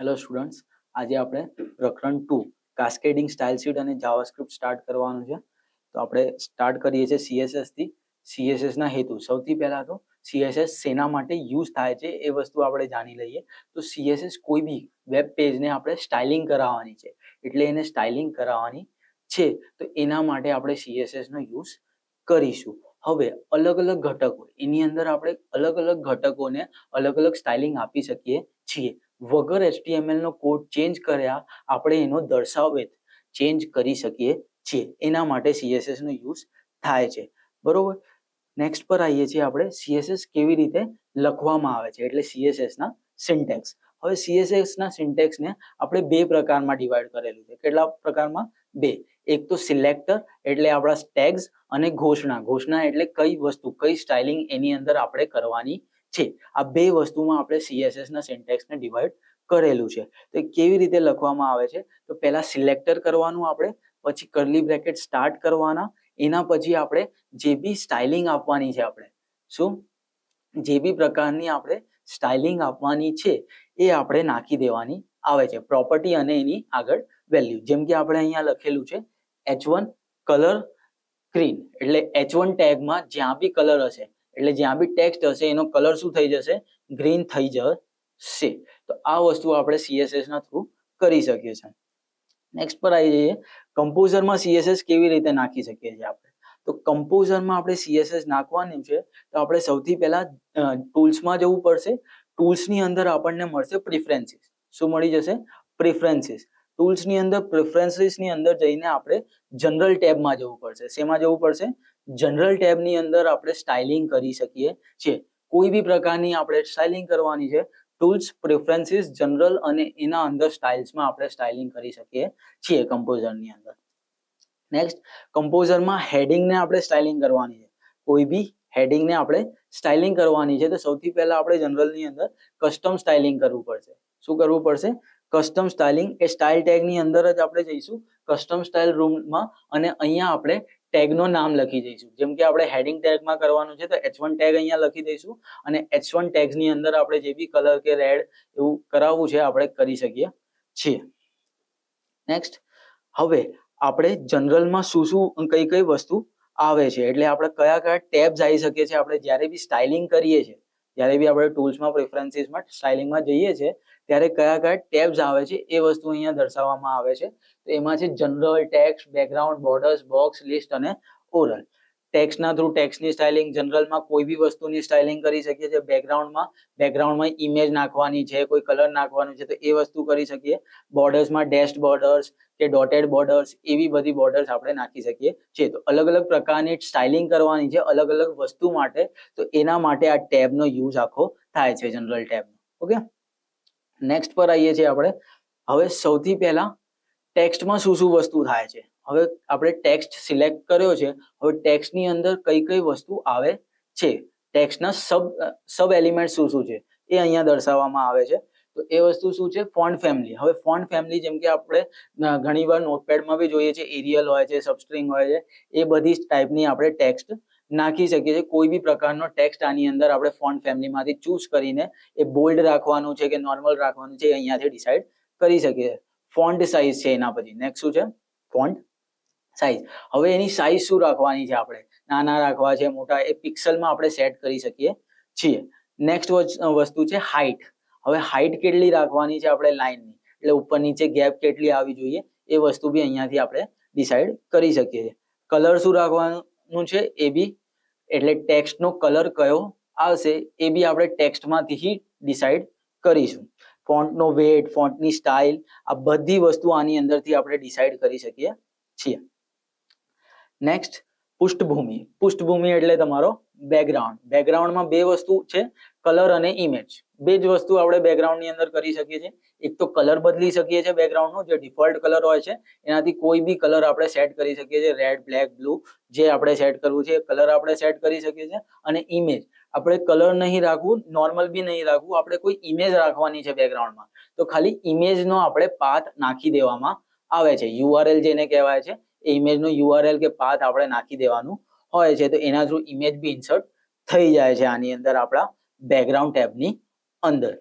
Hello students આજે આપણે પ્રકરણ ટુ કાસ્કેડિંગ સ્ટાઇલ શીટ અને જાવાસ્ક્રિપ્ટ સ્ટાર્ટ કરવાનું છે. તો આપણે સ્ટાર્ટ કરીએ છીએ સીએસએસથી સીએસએસના હેતુ. સૌથી પહેલાં તો સીએસએસ શેના માટે યુઝ થાય છે એ વસ્તુ આપણે જાણી લઈએ. તો સીએસએસ કોઈ બી વેબ પેજને આપણે સ્ટાઇલિંગ કરાવવાની છે. એટલે એને સ્ટાઇલિંગ કરાવવાની છે. તો એના માટે આપણે સીએસએસનો યુઝ કરીશું. હવે અલગ અલગ ઘટકો. એની અંદર આપણે અલગ અલગ ઘટકોને અલગ અલગ સ્ટાઇલિંગ આપી શકીએ છીએ. વગર HTML નો કોડ ચેન્જ કર્યા, આપણે એનો દર્શાવેત ચેન્જ કરી શકીએ છીએ. એના માટે CSS નો યુઝ થાય છે. બરોબર? નેક્સ્ટ પર આવીએ છીએ આપણે CSS કેવી રીતે લખવામાં આવે છે. એટલે CSS ના સિન્ટેક્સ હવે CSS ના સિન્ટેક્સ ને આપણે બે પ્રકારમાં ડિવાઈડ કરેલું છે. કેટલા પ્રકારમાં? બે. એક તો સિલેક્ટર એટલે આપણા ટેગ્સ અને ઘોષણા. ઘોષણા એટલે કઈ વસ્તુ, કઈ સ્ટાઇલિંગ એની અંદર આપણે કરવાની છે. આ બે વસ્તુમાં આપણે સીએસએસના ના સિન્ટેક્સને ડિવાઈડ કરેલું છે. તો કેવી રીતે લખવામાં આવે છે? તો પહેલા સિલેક્ટર કરવાનું આપણે, પછી કર્લી બ્રેકેટ સ્ટાર્ટ કરવાના, એના પછી આપણે જે બી સ્ટાઇલિંગ આપવાની છે આપણે. શું? જે બી પ્રકારની આપણે સ્ટાઇલિંગ આપવાની છે, એ આપણે નાખી દેવાની આવે છે. પ્રોપર્ટી અને એની આગળ વેલ્યુ જેમ કે આપણે અહીંયા લખેલું છે એચ વન કલર ગ્રીન એટલે એચ વન ટેગમાં જ્યાં બી કલર હશે એટલે જ્યાં બી ટેક્સ્ટ હશે, એનો કલર શું થઈ જશે? ગ્રીન થઈ જશે. તો આ વસ્તુ આપણે સીએસએસ ના થ્રુ કરી શકીએ છીએ. નેક્સ્ટ પર આવી જઈએ કમ્પોઝરમાં સીએસએસ કેવી રીતે નાખી શકીએ છીએ આપણે? તો કમ્પોઝરમાં આપણે સીએસએસ નાખવાની છે, તો આપણે સૌથી પહેલા ટૂલ્સમાં જવું પડશે. ટૂલ્સની અંદર આપણને મળશે પ્રિફરન્સીસ શું મળી જશે? પ્રિફરન્સીસ ટૂલ્સની અંદર પ્રિફરન્સીસની અંદર જઈને આપણે જનરલ ટેબમાં જવું પડશે. શેમાં જવું પડશે? જનરલ ટેબની અંદર આપણે સ્ટાઇલિંગ કરી શકીએ છીએ. કોઈ બી પ્રકારની આપણે સ્ટાઇલિંગ કરવાની છે ટૂલ્સ પ્રિફરન્સીસ જનરલ અને એના અંદર સ્ટાઇલ્સમાં આપણે સ્ટાઇલિંગ કરી શકીએ છીએ કમ્પોઝરની અંદર. નેક્સ્ટ કમ્પોઝરમાં હેડિંગને આપણે સ્ટાઇલિંગ કરવાની છે. કોઈ બી હેડિંગને આપણે સ્ટાઇલિંગ કરવાની છે, તો સૌથી પહેલા આપણે જનરલની અંદર કસ્ટમ સ્ટાઇલિંગ કરવું પડશે. શું કરવું પડશે? કસ્ટમ સ્ટાઇલિંગ એ સ્ટાઇલ ટેગની અંદર જ આપણે જઈશું. કસ્ટમ સ્ટાઇલ રૂમમાં અને અહીંયા આપણે ટેગનું નામ લખી દઈશું. જેમ કે આપણે હેડિંગ ટેગમાં કરવાનું છે તો એચ વન ટેગ અહીંયા લખી દઈશું અને એચ વન ટેગ્સની અંદર આપણે જે બી કલર કે રેડ એવું કરાવવું છે આપણે કરી શકીએ છીએ. નેક્સ્ટ હવે આપણે જનરલમાં શું શું કઈ કઈ વસ્તુ આવે છે? એટલે આપણે કયા કયા ટેબ્સ આવી શકીએ છીએ આપણે જ્યારે બી સ્ટાઇલિંગ કરીએ છીએ જ્યારે બી આપણે ટૂલ્સમાં પ્રેફરન્સીસમાં સ્ટાઇલિંગમાં જઈએ છીએ, ત્યારે કયા કયા ટેબ્સ આવે છે એ વસ્તુ અહીંયા દર્શાવવામાં આવે છે. તો એમાં છે general text background borders box list અને ઓરલ ટેક્સ્ટના થ્રુ ટેક્સની સ્ટાઇલિંગ જનરલમાં કોઈ બી વસ્તુની સ્ટાઇલિંગ કરી શકીએ છીએ. બેકગ્રાઉન્ડમાં બેકગ્રાઉન્ડમાં ઇમેજ નાખવાની છે, કોઈ કલર નાખવાનું છે, તો એ વસ્તુ કરી શકીએ. બોર્ડર્સમાં ડેસ્ડ બોર્ડર્સ કે ડોટેડ બોર્ડર્સ એવી બધી બોર્ડર્સ આપણે નાખી શકીએ છીએ. તો અલગ અલગ પ્રકારની સ્ટાઇલિંગ કરવાની છે, અલગ અલગ વસ્તુ માટે. તો એના માટે આ ટેબનો યુઝ આખો થાય છે જનરલ ટેબનો. ઓકે નેક્સ્ટ પર આવીએ છીએ આપણે. હવે સૌથી પહેલા ટેક્સ્ટમાં શું શું વસ્તુ થાય છે? હવે આપણે ટેક્સ્ટ સિલેક્ટ કર્યો છે, હવે ટેક્સ્ટની અંદર કઈ કઈ વસ્તુ આવે છે? ટેક્સ્ટના સબ સબ એલિમેન્ટ શું શું છે? એ અહીંયા દર્શાવવામાં આવે છે. તો એ વસ્તુ શું છે? ફોન્ટ ફેમિલી હવે ફોન્ટ ફેમિલી જેમ કે આપણે ઘણીવાર નોટપેડમાં બી જોઈએ છે એરિયલ હોય છે સબસ્ટ્રિંગ હોય છે, એ બધી ટાઈપની આપણે ટેક્સ્ટ નાખી શકીએ છીએ. કોઈ બી પ્રકારનો ટેક્સ્ટ આની અંદર આપણે ફોન્ટ ફેમિલીમાંથી ચૂઝ કરીને એ બોલ્ડ રાખવાનું છે કે નોર્મલ રાખવાનું છે અહીંયાથી ડિસાઇડ કરી શકીએ ફોન્ટ સાઇઝ છે એના પછી. નેક્સ્ટ શું છે? ફોન્ટ સાઇઝ હવે એની સાઇઝ શું રાખવાની છે આપણે? નાના રાખવા છે, મોટા, એ પિક્સલમાં આપણે સેટ કરી શકીએ છીએ. નેક્સ્ટ વસ્તુ છે હાઈટ હવે હાઈટ કેટલી રાખવાની છે આપણે લાઈનની એટલે ઉપર નીચે ગેપ કેટલી આવી જોઈએ, એ વસ્તુ બી અહીંયાથી આપણે ડિસાઈડ કરી શકીએ છીએ. કલર શું રાખવાનું છે? એ બી. એટલે ટેક્સ્ટનો કલર કયો આવશે, એ બી આપણે ટેક્સ્ટમાંથી ડિસાઈડ કરીશું. ફોન્ટનો વેટ ફોન્ટની સ્ટાઇલ આ બધી વસ્તુ આની અંદરથી આપણે ડિસાઈડ કરી શકીએ છીએ. નેક્સ્ટ પૃષ્ઠભૂમિ. પૃષ્ઠભૂમિ એટલે તમારો બેકગ્રાઉન્ડ બેકગ્રાઉન્ડમાં બે વસ્તુ છે કલર અને ઇમેજ બે જ વસ્તુ આપણે બેકગ્રાઉન્ડની અંદર કરી શકીએ છીએ. એક તો કલર બદલી શકીએ છીએ બેકગ્રાઉન્ડનો જે ડિફોલ્ટ કલર હોય છે, એનાથી કોઈ બી કલર આપણે સેટ કરી શકીએ છીએ. રેડ બ્લેક બ્લુ જે આપણે સેટ કરવું છે, એ કલર આપણે સેટ કરી શકીએ છીએ. અને ઇમેજ આપણે કલર નહીં રાખવું નોર્મલ બી નહીં રાખવું, આપણે કોઈ ઇમેજ રાખવાની છે બેકગ્રાઉન્ડમાં તો ખાલી ઇમેજનો આપણે પાથ નાખી દેવામાં આવે છે. યુઆરએલ જેને કહેવાય છે. એ ઇમેજનો યુઆરએલ કે પાથ આપણે નાખી દેવાનું હોય છે, તો એના થ્રુ ઇમેજ બી ઇન્સર્ટ થઈ જાય છે આની અંદર આપણા બેકગ્રાઉન્ડ ટેબની અંદર.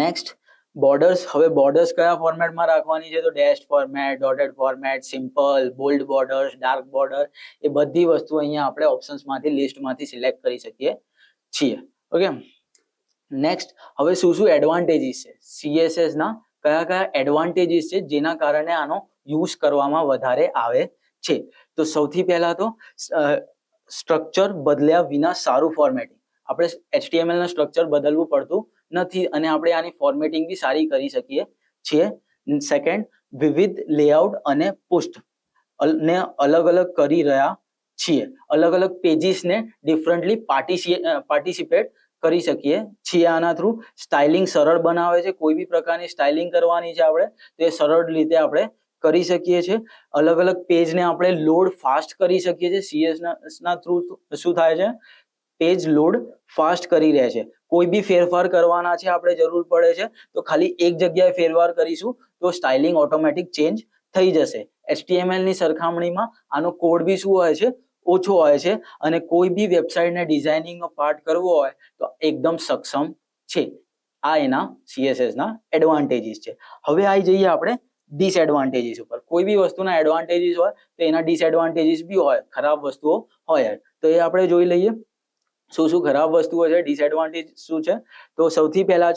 નેક્સ્ટ બોર્ડર્સ હવે બોર્ડર્સ કયા ફોર્મેટમાં રાખવાની છે? તો dash format dotted format simple bold borders dark border એ બધી વસ્તુ અહીંયા આપણે ઓપ્શન્સમાંથી લિસ્ટમાંથી સિલેક્ટ કરી શકીએ છીએ. ઓકે નેક્સ્ટ હવે શું શું એડવાન્ટેજીસ છે? સીએસએસના કયા કયા એડવાન્ટેજીસ છે? જેના કારણે આનો યુઝ કરવામાં વધારે આવે છે. તો સૌથી પહેલા તો સ્ટ્રક્ચર બદલ્યા વિના સારું ફોર્મેટિંગ આપણે એચટીએમએલ ના સ્ટ્રક્ચર બદલવું પડતું નથી અને આપણે આની ફોર્મેટિંગ બી સારી કરી શકીએ છીએ. સેકન્ડ વિવિધ લેઆઉટ અને પોસ્ટ ને અલગ અલગ કરી રહ્યા છીએ. અલગ અલગ પેજીસને ડિફરન્ટલી પાર્ટિસિપેટ કરી શકીએ છીએ આના થ્રુ સ્ટાઇલિંગ સરળ બનાવે છે. કોઈ બી પ્રકારની સ્ટાઇલિંગ કરવાની છે આપણે, તો એ સરળ રીતે આપણે કરી શકીએ છીએ. અલગ અલગ પેજને આપણે લોડ ફાસ્ટ કરી શકીએ છીએ. સીએસ ના થ્રુ શું થાય છે? પેજ લોડ ફાસ્ટ કરી રહે છે. કોઈ બી ફેરફાર કરવાના છે આપણે જરૂર પડે છે. તો ખાલી એક જગ્યાએ ફેરફાર કરીશું તો સ્ટાઇલિંગ ઓટોમેટિક ચેન્જ થઈ જશે. HTML ની સરખામણીમાં આનો કોડ બી શું હોય છે? ઓછો હોય છે. અને કોઈ બી વેબસાઇટને ડિઝાઇનિંગનો પાર્ટ કરવો હોય તો એકદમ સક્ષમ છે. આ એના સીએસએસના એડવાન્ટેજીસ છે. હવે આવી જઈએ આપણે ડિસએડવાન્ટેજીસ ઉપર. કોઈ બી વસ્તુના એડવાન્ટેજીસ હોય, તો એના ડિસએડવાન્ટેજીસ બી હોય, ખરાબ વસ્તુઓ હોય તો એ આપણે જોઈ લઈએ, શું શું ખરાબ વસ્તુઓ છે ડિસએડવાન્ટેજ શું છે? તો સૌથી પહેલા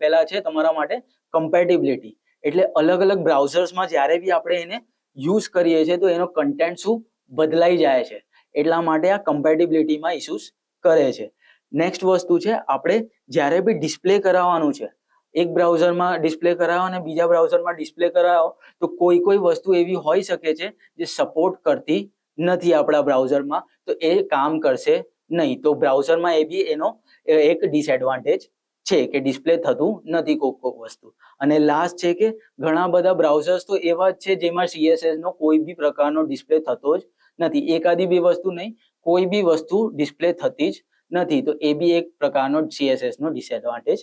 પહેલા છે તમારા માટે કમ્પેટિબિલિટી એટલે અલગ અલગ બ્રાઉઝર્સમાં જ્યારે બી આપણે એને યુઝ કરીએ છીએ, તો એનો કન્ટેન્ટ શું? બદલાઈ જાય છે. એટલા માટે આ કમ્પેટિબિલિટીમાં ઇસ્યુઝ કરે છે. નેક્સ્ટ વસ્તુ છે, આપણે જ્યારે બી ડિસ્પ્લે કરાવવાનું છે એક બ્રાઉઝરમાં ડિસ્પ્લે કરાવો અને બીજા બ્રાઉઝરમાં ડિસ્પ્લે કરાવો, તો કોઈ કોઈ વસ્તુ એવી હોઈ શકે છે જે સપોર્ટ કરતી નથી આપણા બ્રાઉઝરમાં, તો એ કામ કરશે નહીં. તો બ્રાઉઝરમાં એ બી એનો એક ડિસએડવાન્ટેજ છે કે ડિસ્પ્લે થતું નથી કોઈક કોઈક વસ્તુ. અને લાસ્ટ છે કે ઘણા બધા બ્રાઉઝર્સ તો એવા જ છે જેમાં સીએસએસનો કોઈ બી પ્રકારનો ડિસ્પ્લે થતો જ નથી. એકાદી બી વસ્તુ નહીં, કોઈ બી વસ્તુ ડિસ્પ્લે થતી જ નથી. તો એ બી એક પ્રકારનો સીએસએસનો ડિસએડવાન્ટેજ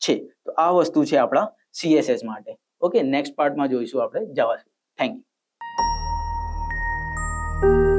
છે. તો આ વસ્તુ છે આપણા સીએસએસ માટે. ઓકે નેક્સ્ટ પાર્ટમાં જોઈશું આપણે જાવા થેન્ક યુ